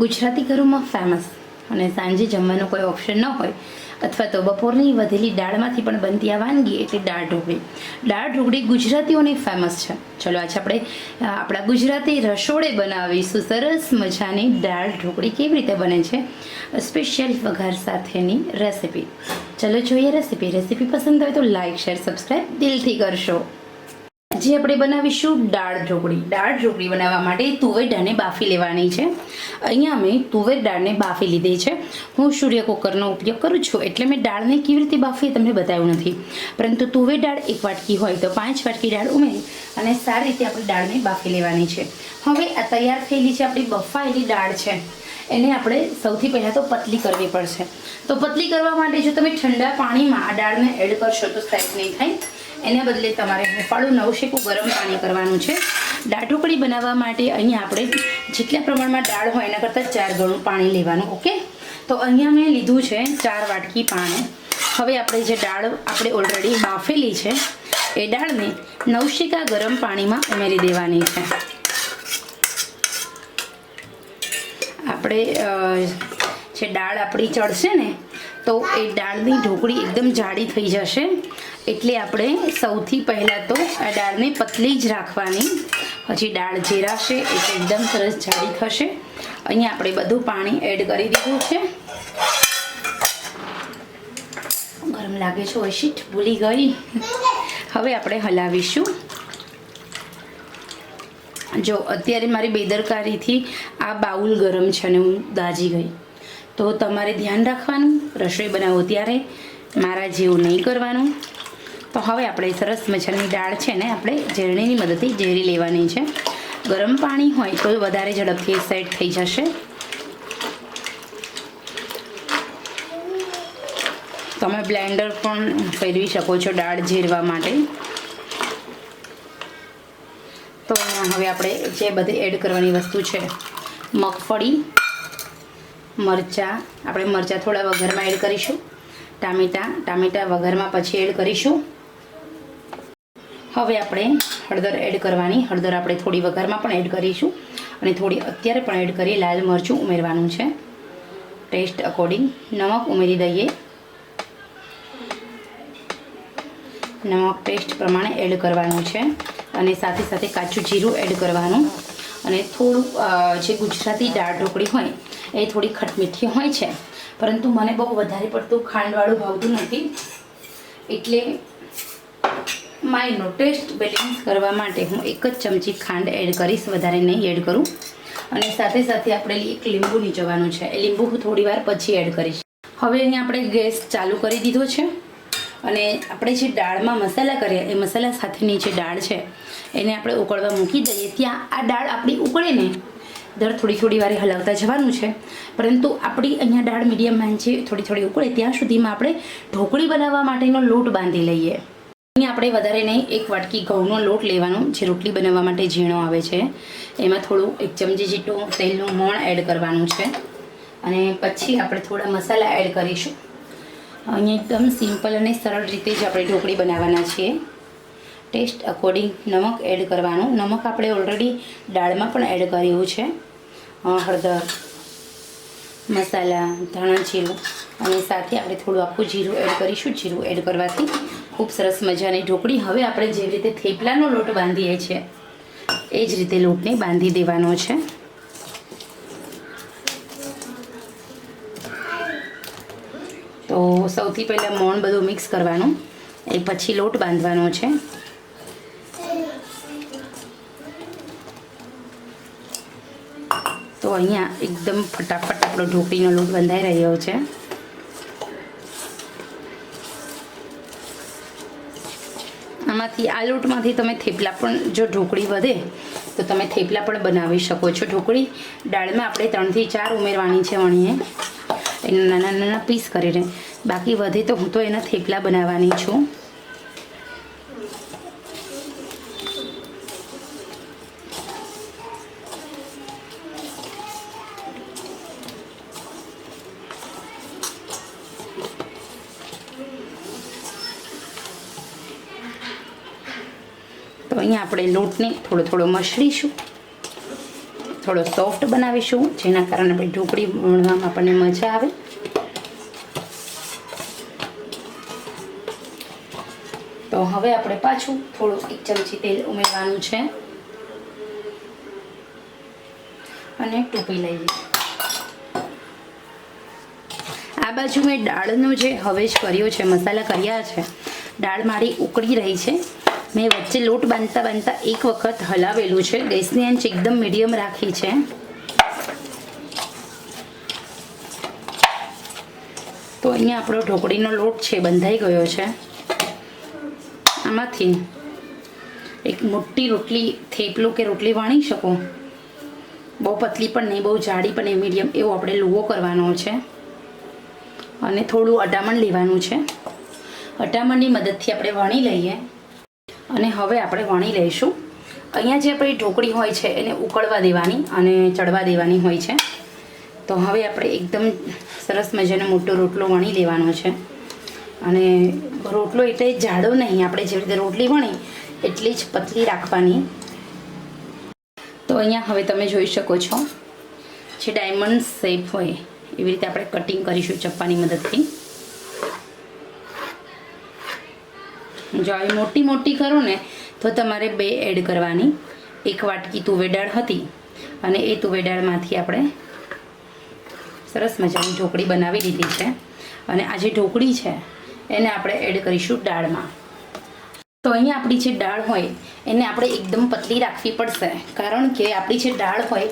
ગુજરાતી ઘરોમાં ફેમસ અને સાંજે જમવાનો કોઈ ઓપ્શન ન હોય અથવા તો બપોરની વધેલી દાળમાંથી પણ બનતી આ વાનગી એટલે દાળ ઢોકળી. દાળ ઢોકળી ગુજરાતીઓની ફેમસ છે. ચલો આજે આપણે આપણા ગુજરાતી રસોડે બનાવીશું. સરસ મજાની દાળ ઢોકળી કેવી રીતે બને છે? સ્પેશિયલ વઘાર સાથેની રેસીપી ચલો જોઈએ રેસીપી રેસીપી પસંદ હોય તો લાઇક શેર સબસ્ક્રાઈબ દિલથી કરશો. આજે આપણે બનાવીશું દાળ ઢોકળી. દાળ ઢોકળી બનાવવા માટે તુવેર દાળને બાફી લેવાની છે. અહીંયા મેં તુવેર દાળને બાફી લીધી છે. હું સૂર્ય કુકરનો ઉપયોગ કરું છું એટલે મેં દાળને કેવી રીતે બાફી તમને બતાવ્યું નથી. પરંતુ તુવેર દાળ એક વાટકી હોય તો પાંચ વાટકી દાળ ઉમેરી અને સારી રીતે આપણે દાળને બાફી લેવાની છે. હવે આ તૈયાર થયેલી છે આપણી બફાયેલી દાળ છે, એને આપણે સૌથી પહેલાં તો પતલી કરવી પડશે. તો પતલી કરવા માટે જો તમે ઠંડા પાણીમાં આ દાળને એડ કરશો તો સેટ નહીં થાય. એના બદલે તમારે હુંફાળું નવશેકું ગરમ પાણી કરવાનું છે. દાળ ઢોકળી બનાવવા માટે અહીંયા આપણે જેટલા પ્રમાણમાં દાળ હોય એના કરતાં ચાર ગણું પાણી લેવાનું, ઓકે? તો અહીંયા મેં લીધું છે ચાર વાટકી પાણી. હવે આપણે જે દાળ આપણે ઓલરેડી બાફેલી છે, એ દાળને નવશેકા ગરમ પાણીમાં ઉમેરી દેવાની છે. આપણે જે દાળ આપણી ચડશે ને, તો એ દાળની ઢોકળી એકદમ જાડી થઈ જશે. એટલે આપણે સૌથી પહેલાં તો આ દાળને પતલી જ રાખવાની. પછી દાળ જીરાશે એટલે એકદમ સરસ જાડી થશે. અહીંયા આપણે બધું પાણી એડ કરી દીધું છે. ગરમ લાગે છે, ઓય ભૂલી ગઈ. હવે આપણે હલાવીશું. જો, અત્યારે મારી બેદરકારીથી આ બાઉલ ગરમ છે અને હું દાજી ગઈ. તો તમારે ધ્યાન રાખવાનું, રસોઈ બનાવો ત્યારે. મારા જેવું નહીં કરવાનું. તો હવે આપણે સરસ મચ્છરની દાળ છે ને આપણે ઝેરણીની મદદથી ઝેરી લેવાની છે. ગરમ પાણી હોય તો વધારે ઝડપથી સેટ થઈ જશે. તમે બ્લેન્ડર પણ ફેરવી શકો છો દાળ ઝેરવા માટે. તો હવે આપણે જે બધી એડ કરવાની વસ્તુ છે, મગફળી, મરચાં, આપણે મરચાં થોડા વઘારમાં એડ કરીશું. ટામેટાં ટામેટાં વઘારમાં પછી એડ કરીશું. હવે આપણે હળદર એડ કરવાની. હળદર આપણે થોડી વઘારમાં પણ એડ કરીશું અને થોડી અત્યારે પણ એડ કરી લાલ મરચું ઉમેરવાનું છે. ટેસ્ટ અકોર્ડિંગ નમક ઉમેરી દઈએ. નમક ટેસ્ટ પ્રમાણે એડ કરવાનું છે અને સાથે સાથે કાચું જીરું એડ કરવાનું. અને થોડું જે ગુજરાતી દાળ ઢોકળી હોય એ થોડી ખટમીઠી હોય છે. પરંતુ મને બહુ વધારે પડતું ખાંડવાળું ભાવતું નથી. એટલે માયનો ટેસ્ટ બેલેન્સ કરવા માટે હું એક જ ચમચી ખાંડ એડ કરીશ, વધારે નહીં એડ કરું. અને સાથે સાથે આપણે એક લીંબુ નીચવાનું છે. એ લીંબુ હું થોડી વાર પછી એડ કરીશ. હવે અહીંયા આપણે ગેસ ચાલુ કરી દીધો છે. અને આપણે જે દાળમાં મસાલા કર્યા, એ મસાલા સાથેની જે દાળ છે, એને આપણે ઉકળવા મૂકી દઈએ. ત્યાં આ દાળ આપણી ઉકળે ને દર થોડી થોડી વારે હલાવતા જવાનું છે. પરંતુ આપણી અહીંયા દાળ મીડિયમ છે, થોડી થોડી ઉકળે, ત્યાં સુધીમાં આપણે ઢોકળી બનાવવા માટેનો લોટ બાંધી લઈએ. અહીંયા આપણે વધારે નહીં, એક વાટકી ઘઉંનો લોટ લેવાનો જે રોટલી બનાવવા માટે ઝીણો આવે છે. એમાં થોડું એક ચમચી જેટલું તેલનું મોણ એડ કરવાનું છે. અને પછી આપણે થોડા મસાલા એડ કરીશું. અહીં એકદમ સિમ્પલ અને સરળ રીતે જ આપણે ઢોકળી બનાવવાના છીએ. ટેસ્ટ અકોર્ડિંગ નમક એડ કરવાનું. નમક આપણે ઓલરેડી દાળમાં પણ એડ કર્યું છે. હળદર, મસાલા, ધાણા જીરું અને સાથે આપણે થોડું આખું જીરું એડ કરીશું. જીરું એડ કરવાથી ખૂબ સરસ મજાની ઢોકળી. હવે આપણે જેવી રીતે થેપલાનો લોટ બાંધીએ છીએ, એ જ રીતે લોટને બાંધી દેવાનો છે. તો સૌથી પહેલાં મોણ બધું મિક્સ કરવાનું. એ પછી લોટ બાંધવાનો છે. તો અહીંયા એકદમ ફટાફટ આપણો ઢોકળીનો લોટ બંધાઈ રહ્યો છે. આમાંથી આ લોટમાંથી તમે થેપલા પણ જો ઢોકળી વધે, તો તમે થેપલા પણ બનાવી શકો છો. ઢોકળી દાળમાં આપણે ત્રણથી ચાર ઉમેરવાની છે વણીએ. એના નાના નાના પીસ કરીને. બાકી વધે તો હું તો એના થેપલા બનાવવાની છું. આપણે લોટને થોડો થોડો મસળીશું. થોડો સોફ્ટ બનાવીશું, જેના કારણે આપણે ઢોકળી વણવામાં આપણને મજા આવે. તો હવે આપણે પાછું થોડું એક ચમચી તેલ ઉમેરવાનું છે. અને ટોપી લઈએ. આ બાજુ મેં દાળનો જે હવે જ કર્યો છે, મસાલા કર્યા છે, દાળ મારી ઉકળી રહી છે. મેં વચ્ચે લોટ બાંધતા બાંધતા એક વખત હલાવેલું છે. ગેસની આંચ એકદમ મીડિયમ રાખી છે. તો અહીંયા આપણો ઢોકળીનો લોટ છે, બંધાઈ ગયો છે. આમાંથી એક મોટી રોટલી, થેપલું કે રોટલી વણી શકો? બહુ પતલી પણ નહીં, બહુ જાડી પણ નહીં, મીડિયમ, એવો આપણે લુવો કરવાનો છે. અને થોડું અટામણ લેવાનું છે. અટામણની મદદથી આપણે વણી લઈએ. અને હવે આપણે વણી લઈશું. અહીંયા જે આપણી ઢોકળી હોય છે, એને ઉકળવા દેવાની અને ચડવા દેવાની હોય છે. તો હવે આપણે એકદમ સરસ મજાનો મોટો રોટલો વણી લેવાનો છે. અને રોટલો એટલે જાડો નહીં, આપણે જેવી રીતે રોટલી વણી, એટલી જ પતલી રાખવાની. તો અહીંયા હવે તમે જોઈ શકો છો, જે ડાયમંડ શેપ હોય, એવી રીતે આપણે કટિંગ કરીશું ચપ્પાની મદદથી. જો આવી મોટી મોટી કરો ને તો તમારે બે એડ કરવાની. એક વાટકી તુવેડાળ હતી અને એ તુવેડાળમાંથી આપણે સરસ મજાની ઢોકળી બનાવી દીધી છે. અને આ જે ઢોકળી છે, એને આપણે એડ કરીશું દાળમાં. તો અહીંયા આપણી જે દાળ હોય, એને આપણે એકદમ પતલી રાખવી પડશે. કારણ કે આપણી જે દાળ હોય,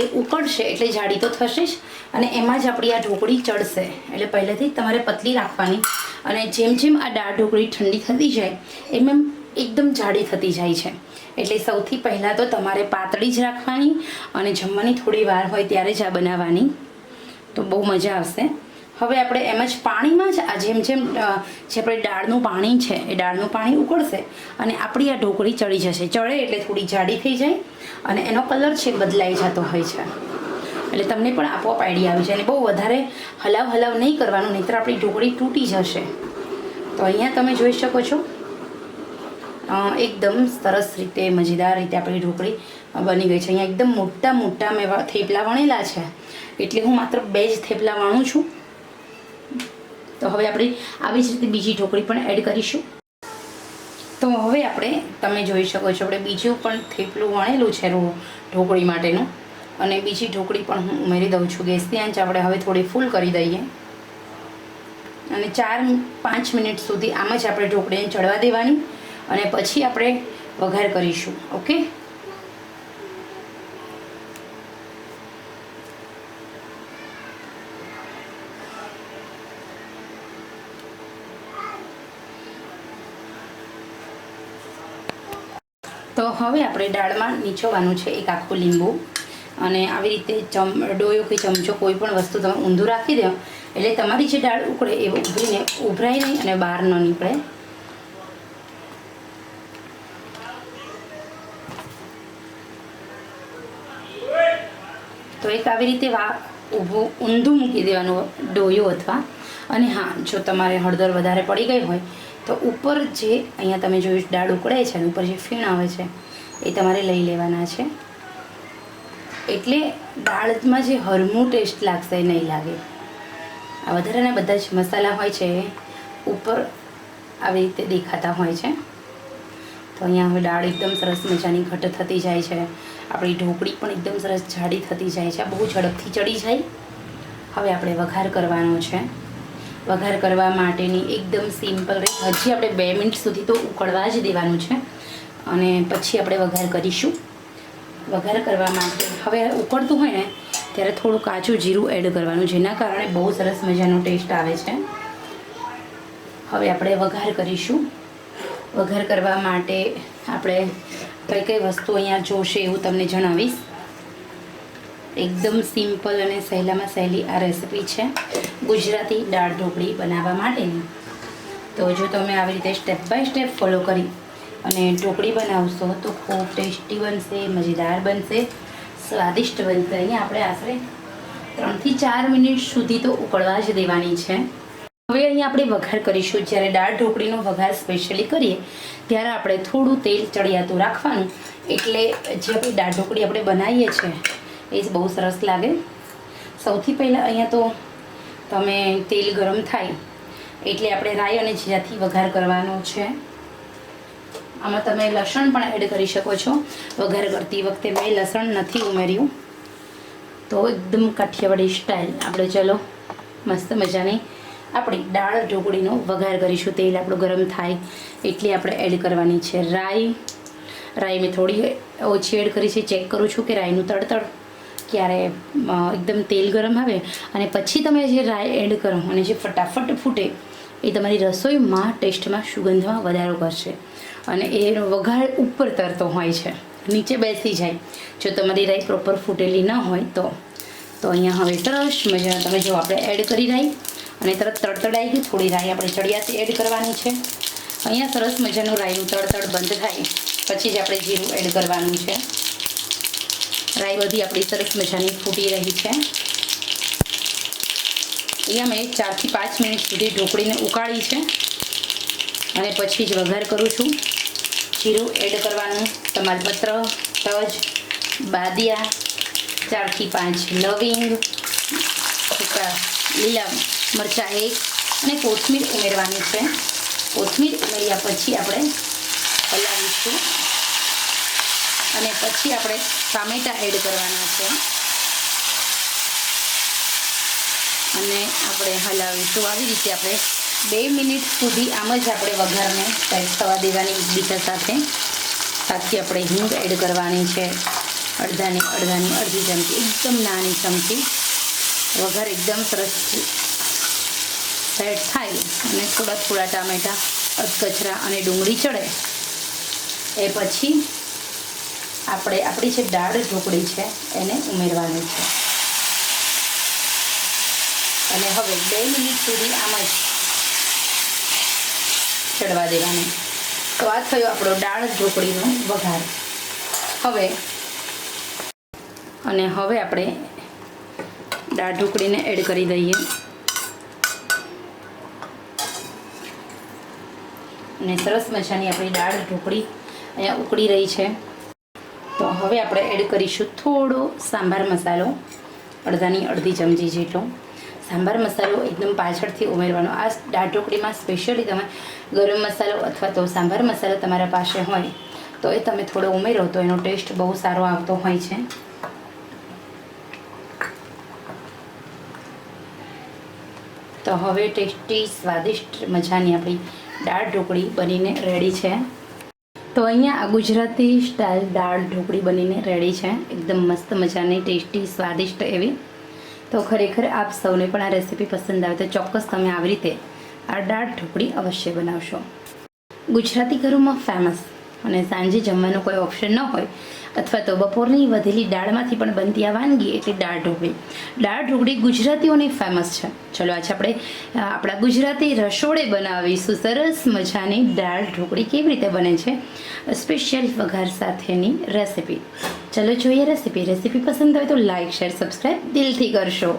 એ ઉકળશે એટલે જાડી તો થશે જ અને એમાં જ આપણી આ ઢોકળી ચડશે. એટલે પહેલેથી તમારે પતલી રાખવાની. અને જેમ જેમ આ દાળ ઢોકળી ઠંડી થતી જાય, એમ એમ એકદમ જાડી થતી જાય છે. એટલે સૌથી પહેલાં તો તમારે પાતળી જ રાખવાની અને જમવાની થોડી વાર હોય ત્યારે જ આ બનાવવાની. તો બહુ મજા આવશે. હવે આપણે એમ જ પાણીમાં જ આ જેમ જેમ જે આપણે દાળનું પાણી છે, એ દાળનું પાણી ઉકળશે અને આપણી આ ઢોકળી ચડી જશે. ચડે એટલે થોડી જાડી થઈ જાય અને એનો કલર છે બદલાઈ જતો હોય છે. એટલે તમને પણ આપોઆપ આઈડિયા આવી જાય અને બહુ વધારે હલાવ હલાવ નહીં કરવાનું, નહીંતર આપણી ઢોકળી તૂટી જશે. તો અહીંયા તમે જોઈ શકો છો. એકદમ સરસ રીતે, મજેદાર રીતે આપણી ઢોકળી બની ગઈ છે. અહીંયા એકદમ મોટા મોટા મેં થેપલા વણેલા છે. એટલે હું માત્ર બે જ થેપલા વણું છું. તો હવે આપણે આવી જ રીતે બીજી ઢોકળી પણ એડ કરીશું. તો હવે આપણે, તમે જોઈ શકો છો, આપણે બીજું પણ થેપલું વણેલું છે ઢોકળી માટેનું. અને બીજી ઢોકળી પણ હું ઉમેરી દઉં છું ગેસની આંચ આપણે હવે થોડી ફૂલ કરી દઈએ. અને ચાર પાંચ મિનિટ સુધી આમ જ આપણે ઢોકળીને ચડવા દેવાની અને પછી આપણે વઘાર કરીશું, ઓકે? તો હવે આપણે દાળમાં નીચોવાનું છે એક આખું લીંબુ. અને આવી રીતે ચમ ડોયો કે ચમચો કોઈ પણ વસ્તુ તમે ઊંધું રાખી દો, એટલે તમારી જે દાળ ઉકળે એ ઉભરીને ઉભરાય નહીં અને બહાર ન નીકળે. તો એક આવી રીતે વા ઊભું ઊંધું મૂકી દેવાનું ડોયો અથવા, અને હા, જો તમારે હળદર વધારે પડી ગઈ હોય, તો ઉપર જે અહીંયા તમે જોયું દાળ ઉકળે છે અને ઉપર જે ફીણ આવે છે, એ તમારે લઈ લેવાના છે. એટલે દાળમાં જે હરમું ટેસ્ટ લાગશે નહીં લાગે. આ વધારાના બધા જ મસાલા હોય છે, ઉપર આવી રીતે દેખાતા હોય છે. તો અહીંયા હવે દાળ એકદમ સરસ મજાની ઘટ થતી જાય છે. આપણી ઢોકળી પણ એકદમ સરસ જાડી થતી જાય છે. બહુ ઝડપથી ચડી જાય. હવે આપણે વઘાર કરવાનો છે. વઘાર કરવા માટેની એકદમ સિમ્પલ હજી આપણે બે મિનિટ સુધી તો ઉકળવા જ દેવાનું છે. અને પછી આપણે વઘાર કરીશું. વઘાર કરવા માટે હવે ઉકળતું હોય ને, ત્યારે થોડું કાચું જીરું એડ કરવાનું, જેના કારણે બહુ સરસ મજાનો ટેસ્ટ આવે છે. હવે આપણે વઘાર કરીશું. વઘાર કરવા માટે આપણે કઈ કઈ વસ્તુ અહીંયા જોશે એવું તમને જણાવીશ. એકદમ સિમ્પલ અને સહેલામાં સહેલી આ રેસિપી છે. ગુજરાતી દાળ ઢોકળી બનાવવા માટેની. તો જો તમે આવી રીતે સ્ટેપ બાય સ્ટેપ ફોલો કરી અને ઢોકળી બનાવશો તો ખૂબ ટેસ્ટી બનશે, મજેદાર બનશે, સ્વાદિષ્ટ બનશે. અહીંયા આપણે આશરે ત્રણથી ચાર મિનિટ સુધી તો ઉકળવા જ દેવાની છે. હવે અહીંયા આપણે વઘાર કરીશું. જ્યારે દાળ ઢોકળીનો વઘાર સ્પેશિયલી કરીએ, ત્યારે આપણે થોડું તેલ ચડિયાતું રાખવાનું. એટલે જે આપણી દાળ ઢોકળી આપણે બનાવીએ છીએ, એ બહુ સરસ લાગે. સૌથી પહેલાં અહીંયા તો તમે તેલ ગરમ થાય, એટલે આપણે રાઈ અને જીરાથી વઘાર કરવાનો છે. આમાં તમે લસણ પણ એડ કરી શકો છો. વઘાર કરતી વખતે મેં લસણ નથી ઉમેર્યું. તો એકદમ કાઠિયાવાડી સ્ટાઇલ આપણે ચલો, મસ્ત મજાની આપણી દાળ ઢોકળીનો વઘાર કરીશું. તેલ આપણું ગરમ થાય એટલી આપણે એડ કરવાની છે રાઈ. રાઈ મેં થોડી ઓછી એડ કરી છે. ચેક કરું છું કે રાઈનું તડતડ ક્યારે એકદમ તેલ ગરમ આવે અને પછી તમે જે રાઈ એડ કરો અને જે ફટાફટ ફૂટે, એ તમારી રસોઈમાં ટેસ્ટમાં સુગંધમાં વધારો કરશે. અને એનો વઘાર ઉપર તરતો હોય છે. નીચે બેસી જાય. જો તમારી રાઈ પ્રોપર ફૂટેલી ન હોય તો. તો અહીંયા હવે સરસ મજા તમે જો આપણે એડ કરી રાઈ અને તરત તડતડાઈ ગઈ. થોડી રાઈ આપણે ચડિયાથી એડ કરવાની છે. અહીંયા સરસ મજાનું રાઈનું તડતડ બંધ થાય. પછી જ આપણે જીરું એડ કરવાનું છે. રાઈ બધી આપણી સરસ મજાની ફૂટી રહી છે. અહીંયા મેં ચારથી પાંચ મિનિટ સુધી ઢોકળીને ઉકાળી છે. અને પછી જ વઘાર કરું છું. જીરું એડ કરવાનું. તમાલપત્ર તજ, બાદિયા, ચારથી પાંચ લવિંગ સૂકા લીલા મરચાં એક અને કોથમીર ઉમેરવાની છે. કોથમીર ઉમેર્યા પછી આપણે હલાવીશું અને પછી આપણે ટામેટાં એડ કરવાના છે. અને આપણે હલાવીશું. આવી રીતે આપણે બે મિનિટ સુધી આમ જ આપણે વઘારને સેટ થવા દેવાની એકબીજા સાથે. સાથે આપણે હિંગ એડ કરવાની છે. અડધાની અડધાની, અડધી ચમચી, એકદમ નાની ચમચી. વઘાર એકદમ સરસ સેટ થાય અને થોડા થોડા ટામેટાં, અધકચરા અને ડુંગળી ચડે. એ પછી આપણે, આપણી જે દાળ ઢોકળી છે, એને ઉમેરવાની છે. અને હવે બે મિનિટ સુધી આમ જ ચડવા દેવાની. તો આ થયો આપણો દાળ ઢોકળીનો વઘાર. હવે, અને હવે આપણે દાળ ઢોકળીને એડ કરી દઈએ. અને સરસ મજાની આપણી દાળ ઢોકળી અહીંયા ઉકળી રહી છે. તો હવે આપણે એડ કરીશું થોડો સાંભાર મસાલો. અડધાની અડધી ચમચી જેટલો. સાંભાર મસાલો એકદમ પાછળથી ઉમેરવાનો. આ દાળ ઢોકળીમાં સ્પેશિયલી તમે ગરમ મસાલો અથવા તો સાંભાર મસાલો તમારા પાસે હોય, તો એ તમે થોડો ઉમેરો તો એનો ટેસ્ટ બહુ સારો આવતો હોય છે. તો હવે ટેસ્ટી સ્વાદિષ્ટ મજાની આપણી દાળ ઢોકળી બનીને રેડી છે. તો અહીંયા આ ગુજરાતી સ્ટાઇલ દાળ ઢોકળી બનીને રેડી છે. એકદમ મસ્ત મજાની ટેસ્ટી સ્વાદિષ્ટ એવી. તો ખરેખર આપ સૌને પણ આ રેસીપી પસંદ આવે તો ચોક્કસ તમે આવી રીતે આ દાળ ઢોકળી અવશ્ય બનાવશો. ગુજરાતી ઘરોમાં ફેમસ અને સાંજે જમવાનો કોઈ ઓપ્શન ન હોય અથવા તો બપોરની વધેલી દાળમાંથી પણ બનતી આ વાનગી એટલે દાળ ઢોકળી. દાળ ઢોકળી ગુજરાતીઓની ફેમસ છે. ચલો આજે આપણે આપણા ગુજરાતી રસોડે બનાવીશું. સરસ મજાની દાળ ઢોકળી કેવી રીતે બને છે? સ્પેશિયલ વઘાર સાથેની રેસીપી ચલો જોઈએ રેસીપી રેસીપી પસંદ હોય તો લાઈક શેર સબસ્ક્રાઈબ દિલથી કરશો.